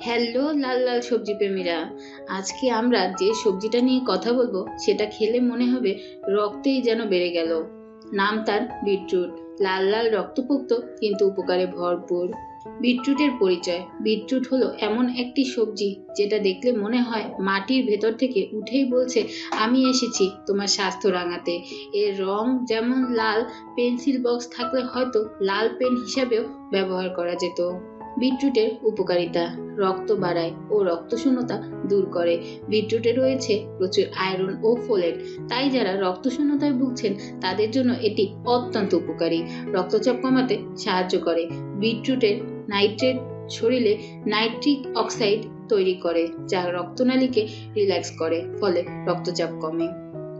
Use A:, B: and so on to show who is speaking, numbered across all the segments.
A: Hello লাল লাল সবজি প্রেমীরা, আজকে আমরা যে সবজিটা নিয়ে কথা বলব, সেটা খেলে মনে হবে রক্তেই যেন বেড়ে গেল। নাম তার বিটরুট। লাল লাল রক্তপোক্ত, কিন্তু উপকারে ভরপুর। বিটরুটের পরিচয়। বিটরুট হলো এমন একটি সবজি, যেটা দেখলে মনে হয় মাটির ভেতর থেকে উঠেই বলছে, আমি এসেছি তোমার স্বাস্থ্য রাঙাতে। এর রং যেমন লাল, পেন্সিল বক্স থাকলে হয়তো লাল পেন হিসাবেও ব্যবহার করা যেত। বিটরুটের উপকারিতা। রক্ত বাড়ায় ও রক্তশূন্যতা দূর করে। বিটরুটে রয়েছে প্রচুর আয়রন ও ফোলেট। তাই যারা রক্তশূন্যতায় ভুগছেন, তাদের জন্য এটি অত্যন্ত উপকারী। রক্তচাপ কমাতে সাহায্য করে। বিটরুটের নাইট্রেট শরীরে নাইট্রিক অক্সাইড তৈরি করে, যা রক্তনালীকে রিল্যাক্স করে, ফলে রক্তচাপ কমে।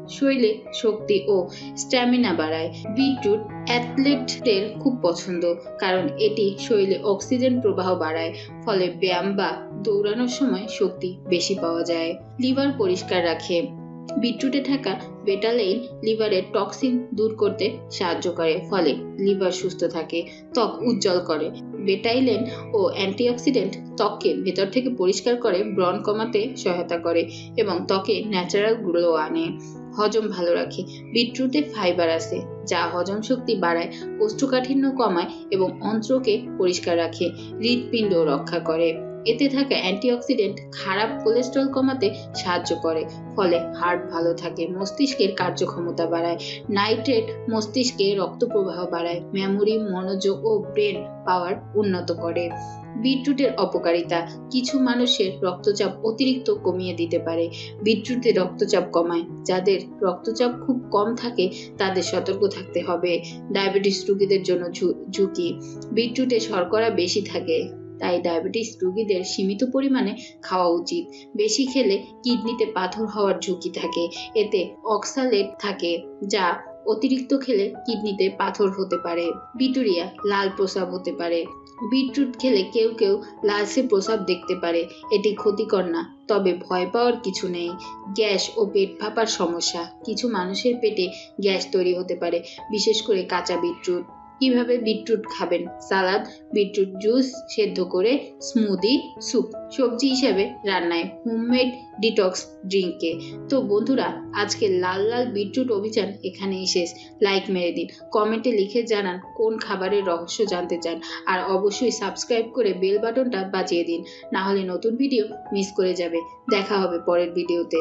A: শরীরে শক্তি ও স্ট্যামিনা বাড়ায়। বিটরুট অ্যাথলেটদের খুব পছন্দ, কারণ এটি শরীরে অক্সিজেন প্রবাহ বাড়ায়, ফলে ব্যায়াম বা দৌড়ানোর সময় শক্তি বেশি পাওয়া যায়। লিভার পরিষ্কার রাখে। বিটরুটে থাকা বেটালেইন লিভারের টক্সিন দূর করতে সাহায্য করে, ফলে লিভার সুস্থ থাকে, ত্বক উজ্জ্বল করে। বেটাইলেন ও অ্যান্টিঅক্সিডেন্ট ত্বককে ভেতর থেকে পরিষ্কার করে, ব্রণ কমাতে সহায়তা করে এবং ত্বকে ন্যাচারাল গ্লো আনে। হজম ভালো রাখে। বিটরুটে ফাইবার আছে, যা হজম শক্তি বাড়ায় কোষ্ঠকাঠিন্য কমায় এবং অন্ত্রকে পরিষ্কার রাখে, হৃৎপিণ্ড রক্ষা করে। এতে থাকা অ্যান্টিঅক্সিডেন্ট খারাপ কোলেস্ট্রল কমাতে সাহায্য করে, ফলে হার্ট ভালো থাকে, মস্তিষ্কের কার্যক্ষমতা বাড়ায়, নাইট্রেট মস্তিষ্কে রক্ত প্রবাহ বাড়ায়, মেমোরি, মনোযোগ ও ব্রেন পাওয়ার উন্নত করে। বিটরুটের অপকারিতা, কিছু মানুষের রক্তচাপ অতিরিক্ত কমিয়ে দিতে পারে। বিটরুটে রক্তচাপ কমায়, যাদের রক্তচাপ খুব কম থাকে তাদের সতর্ক থাকতে হবে। ডায়াবেটিস রোগীদের জন্য ঝুঁকি, বিটরুটে শর্করা বেশি থাকে। তাই ডায়াবেটিস রোগীদের সীমিত পরিমাণে খাওয়া উচিত। বেশি খেলে কিডনিতে পাথর হওয়ার ঝুঁকি থাকে, এতে অক্সালেট থাকে, যা অতিরিক্ত খেলে কিডনিতে পাথর হতে পারে। বিটুরিয়া লাল প্রস্রাব হতে পারে। বিটরুট খেলে কেউ কেউ লালচে প্রস্রাব দেখতে পারে, এটি ক্ষতিকর না, তবে ভয় পাওয়ার কিছু নেই। গ্যাস ও পেট ফাঁপার সমস্যা, কিছু মানুষের পেটে গ্যাস তৈরি হতে পারে, বিশেষ করে কাঁচা বিটরুট। কীভাবে বিটরুট খাবেন? সালাদ, বিটরুট জুস সেদ্ধ করে স্মুদি স্যুপ সবজি হিসেবে রান্নায় হোমমেড ডিটক্স ড্রিঙ্কে তো বন্ধুরা, আজকে লাল লাল বিটরুট অভিযান এখানেই শেষ। লাইক মেরে দিন। কমেন্টে লিখে জানান কোন খাবারের রহস্য জানতে চান। আর অবশ্যই সাবস্ক্রাইব করে বেল বাটনটা বাজিয়ে দিন। না হলে নতুন ভিডিও মিস করে যাবে। দেখা হবে পরের ভিডিওতে